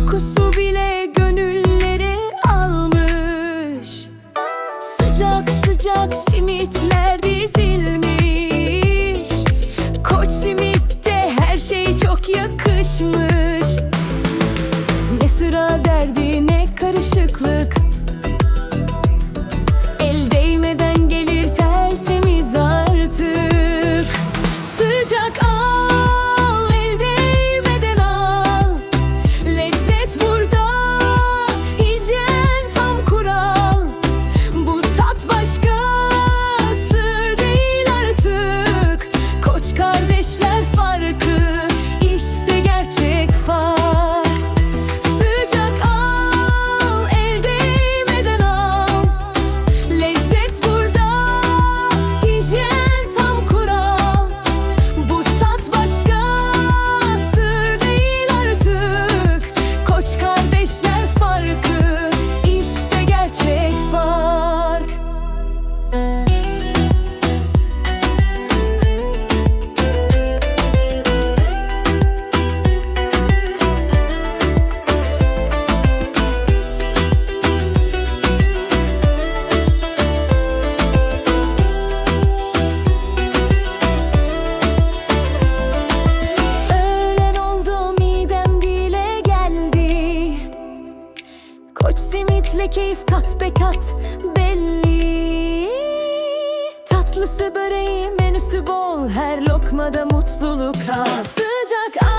Kokusu bile gönülleri almış. Sıcak sıcak simitler dizilmiş. Koç simitte her şey çok yakışmış. Ne sıra derdi ne karışıklık. Lezzetle keyif kat be kat belli. Tatlısı böreği menüsü bol Her lokmada mutluluk az. Sıcak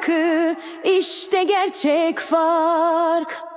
farkı işte gerçek fark.